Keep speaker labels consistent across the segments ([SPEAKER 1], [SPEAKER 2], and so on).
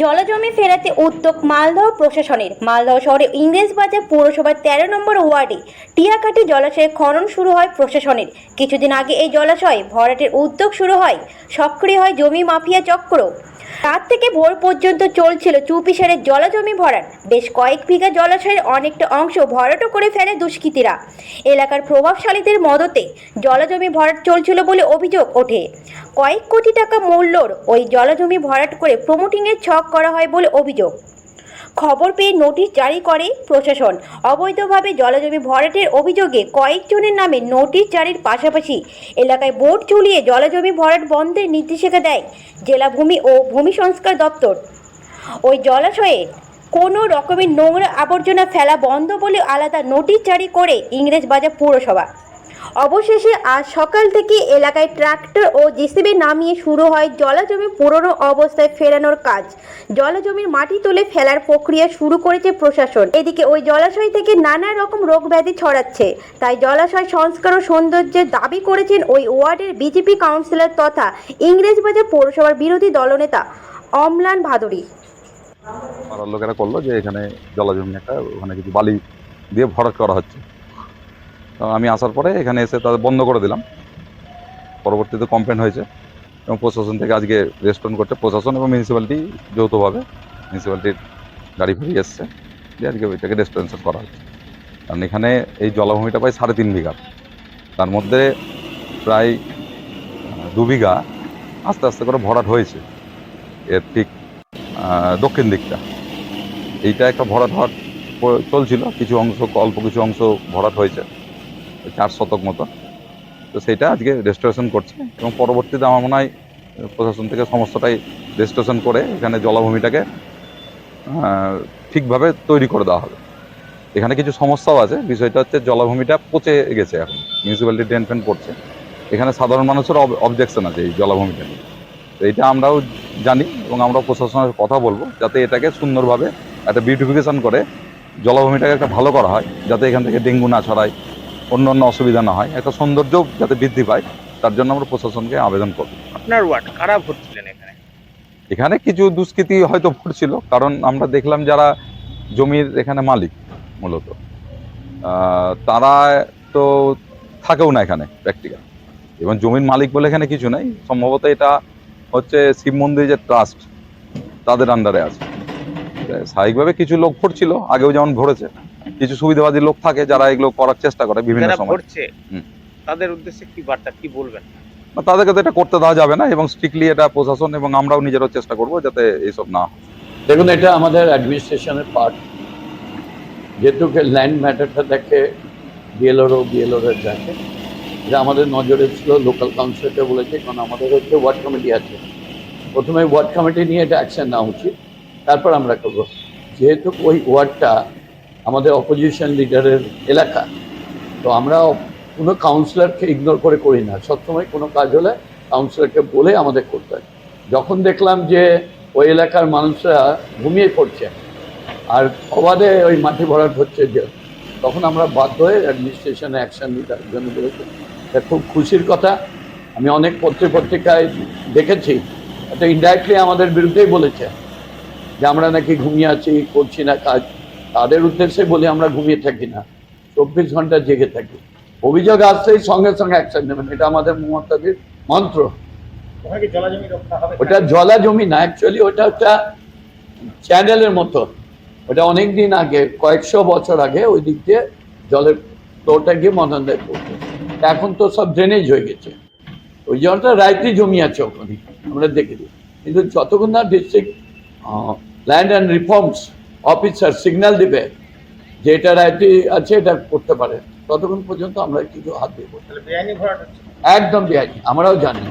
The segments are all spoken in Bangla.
[SPEAKER 1] জলজমি ফেরাতে উদ্যোগ মালদহ প্রশাসনের। মালদহ শহরে ইংরেজ বাজার পৌরসভার তেরো নম্বর ওয়ার্ডে টিয়াকাটি জলাশয়ে খনন শুরু হয় প্রশাসনের। কিছুদিন আগে এই জলাশয়ে ভরাটের উদ্যোগ শুরু হয়। সক্রিয় হয় জমি মাফিয়া চক্র। রাত থেকে ভোর পর্যন্ত চলছিল চুপিসারের জলজমি ভরাট। বেশ কয়েক বিঘা জলাশয়ের অনেকটা অংশ ভরাটও করে ফেলে দুষ্কৃতীরা। এলাকার প্রভাবশালীদের মদতে জলজমি ভরাট চলছিল বলে অভিযোগ ওঠে। কয়েক কোটি টাকা মূল্যর ওই জলজমি ভরাট করে প্রমোটিংয়ের ছক করা হয় বলে অভিযোগ। খবর পেয়ে নোটিশ জারি করে প্রশাসন। অবৈধভাবে জলজমি ভরাটের অভিযোগে কয়েকজনের নামে নোটিশ জারির পাশাপাশি এলাকায় বোট ঝুলিয়ে জলজমি ভরাট বন্ধের নির্দেশিকা দেয় জেলা ভূমি ও ভূমি সংস্কার দপ্তর। ওই জলাশয়ে কোনো রকমের নোংরা আবর্জনা ফেলা বন্ধ বলে আলাদা নোটিশ জারি করে ইংরেজবাজার পৌরসভা। অবশেষে আজ সকাল থেকে এলাকায় ট্রাক্টর ও জেসিবি নামিয়ে শুরু হয় জলাজমি পুরনো অবস্থায় ফেরানোর কাজ। জলাজমির মাটি তুলে ফেলার প্রক্রিয়া শুরু করেছে প্রশাসন। এদিকে ওই জলাশয় থেকে নানা রকম রোগ ব্যাধি ছড়াচ্ছে। তাই জলাশয় সংস্কার ও সৌন্দর্যের দাবি করেছেন ওই ওয়ার্ডের বিজেপি কাউন্সিলর তথা ইংরেজবাজার পৌরসভার বিরোধী দলনেতা অমলান ভাদুরী।
[SPEAKER 2] লোকেরা করল যে এখানে জলাজমি একটা ওখানে কিছু বালি দিয়ে ভরাট করা হচ্ছে। আমি আসার পরে এখানে এসে তাদের বন্ধ করে দিলাম। পরবর্তীতে কমপ্লেন হয়েছে এবং প্রশাসন থেকে আজকে রেস্টুরেন্ট করছে। প্রশাসন এবং মিউনিসিপ্যালিটি যৌথভাবে মিউনিসিপ্যালিটির গাড়ি ফাড়ি এসছে। দিয়ে আজকে ওইটাকে রেস্টুরেন্ট করা হচ্ছে। কারণ এখানে এই জলাভূমিটা প্রায় সাড়ে তিন বিঘা। তার মধ্যে প্রায় দু বিঘা আস্তে আস্তে করে ভরাট হয়েছে। এর ঠিক দক্ষিণ দিকটা। এইটা একটা ভরাট হওয়ার চলছিল। কিছু অংশ, অল্প কিছু অংশ ভরাট হয়েছে। চার শতক মতো। তো সেইটা আজকে রেস্টোরেশন করছে এবং পরবর্তীতে আমার মনে হয় প্রশাসন থেকে সমস্তটাই রেস্টোরেশন করে এখানে জলাভূমিটাকে ঠিকভাবে তৈরি করে দেওয়া হবে। এখানে কিছু সমস্যাও আছে। বিষয়টা হচ্ছে জলাভূমিটা পচে গেছে এখন। মিউনিসিপ্যালিটি ড্রেন ফ্যান করছে এখানে সাধারণ মানুষের অবজেকশন আছে এই জলাভূমিটা নিয়ে। তো এইটা আমরাও জানি এবং আমরা প্রশাসনের কথা বলব যাতে এটাকে সুন্দরভাবে একটা বিউটিফিকেশন করে জলাভূমিটাকে একটা ভালো করা হয়, যাতে এখান থেকে ডেঙ্গু না ছড়ায়। অন্য অন্য অসুবিধা না হয়। একটা সৌন্দর্য যাতে বৃদ্ধি পায় তার জন্য আমরা প্রশাসনকে আবেদন করব।
[SPEAKER 3] আপনার ওয়ার্ড কারা ভর্তিলেন এখানে?
[SPEAKER 2] এখানে কিছু দুষ্কৃতি হয়তো পড়ছিল কারণ আমরা দেখলাম যারা জমির এখানে মালিক মূলত। তারা তো থাকেও না এখানে প্র্যাকটিক্যাল এবং জমির মালিক বলে এখানে কিছু নাই। সম্ভবত এটা হচ্ছে শিব মন্দির যে ট্রাস্ট তাদের আন্ডারে আছে। স্বাভাবিকভাবে কিছু লোক ভরছিল আগেও যেমন ভরেছে কিছু সুবিধাবাদী লোক থাকে যারা এগুলো করার চেষ্টা করে বিভিন্ন সময়।
[SPEAKER 3] তাদের উদ্দেশ্যে কি বার্তা কি বলবেন?
[SPEAKER 2] তাদেরকে তো এটা করতে দেওয়া যাবে না এবং স্ট্রিক্টলি এটা প্রশাসন এবং আমরাও নিজেরাও চেষ্টা করব যাতে এইসব না হয়।
[SPEAKER 4] দেখুন এটা আমাদের অ্যাডমিনিস্ট্রেশনের পার্ট যেহেতু ল্যান্ড ম্যাটারটা দেখে বিএলওরও বিএলওরের দেখে এটা আমাদের নজরে ছিল লোকাল কাউন্সিলরকে বলেছে কারণ আমাদের হচ্ছে ওয়ার্ড কমিটি আছে। প্রথমে ওয়ার্ড কমিটি নিয়ে এটা অ্যাকশন নেওয়া উচিত তারপর আমরা করব। যেহেতু ওই ওয়ার্ডটা আমাদের অপোজিশন লিডারের এলাকা। তো আমরা কোনো কাউন্সিলরকে ইগনোর করে করি না। সবসময় কোনো কাজ হলে কাউন্সিলরকে বলে আমাদের করতে হয়। যখন দেখলাম যে ওই এলাকার মানুষরা ঘুমিয়ে পড়ছে আর অবাধে ওই মাটি ভরাট হচ্ছে যে, তখন আমরা বাধ্য হয়ে অ্যাডমিনিস্ট্রেশনে অ্যাকশন নিতে জন্য বলেছি এটা খুব খুশির কথা। আমি অনেক পত্রিক পত্রিকায় দেখেছি, এটা ইনডাইরেক্টলি আমাদের বিরুদ্ধেই বলেছে যে, আমরা নাকি ঘুমিয়ে আছি, করছি না কাজ। তাদের উদ্দেশ্যে বলি আমরা ঘুমিয়ে থাকি না। চব্বিশ ঘণ্টা জেগে থাকি। অভিযোগ আসলেই সঙ্গে সঙ্গে অ্যাকশন নেবেন। এটা আমাদের মমতাদির মন্ত্র। ওটা জলা জমি না অ্যাকচুয়ালি ওটা একটা চ্যানেলের মতো। ওটা অনেক দিন আগে কয়েকশো বছর আগে ওই দিক দিয়ে জলের ফ্লোটা গিয়ে মদনদায় পড়তো। এখন তো সব ড্রেনেজ হয়ে গেছে। ওই জলটা রাইতি জমি আছে ওখানে। আমরা দেখে দিই। কিন্তু যতক্ষণ না district land and reforms officer signal দিবে যে এটা রাইতি আছে এটা করতে পারে। ততক্ষণ পর্যন্ত আমরা কিছু হাত
[SPEAKER 3] হচ্ছে।
[SPEAKER 4] একদম বেআইনি আমরাও জানি।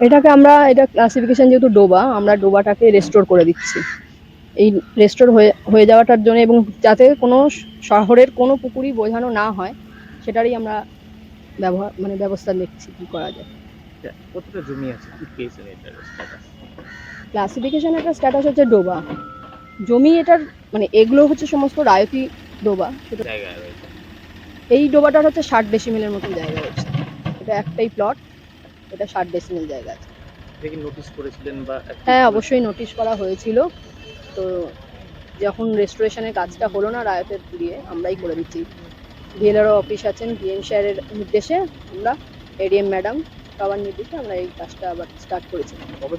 [SPEAKER 5] এটাকে আমরা এটা ক্লাসিফিকেশন যেহেতু ডোবা আমরা ডোবাটাকে রেস্টোর করে দিচ্ছি। এই রেস্টোর হয়ে হয়ে যাওয়াটার জন্য এবং যাতে কোনো শহরের কোনো পুকুরই বোঝানো না হয় সেটারই আমরা ব্যবহার মানে ব্যবস্থা দেখছি কী করা যায়।
[SPEAKER 3] কতটা জমি আছে?
[SPEAKER 5] ক্লাসিফিকেশন একটা স্ট্যাটাস হচ্ছে ডোবা। জমি এটার মানে এগুলো হচ্ছে সমস্ত রায়তি ডোবা। সেটা এই ডোবাটার হচ্ছে ষাট ডেসিমেলের মতো জায়গা রয়েছে। এটা একটাই প্লট এটা ষাট ডেসিমেল জায়গা আছে।
[SPEAKER 3] নোটিশ করেছিলেন বা
[SPEAKER 5] হ্যাঁ অবশ্যই নোটিশ করা হয়েছিল। তো যখন রেস্টোরেশনের কাজটা হলো না রায়তের দিয়ে আমরাই করে দিচ্ছি। ভিএলআরও অফিস আছেন ডিএম স্যারের নির্দেশে আমরা এডিএম ম্যাডাম সবার নির্দেশে আমরা এই কাজটা আবার স্টার্ট করেছি।
[SPEAKER 3] কবে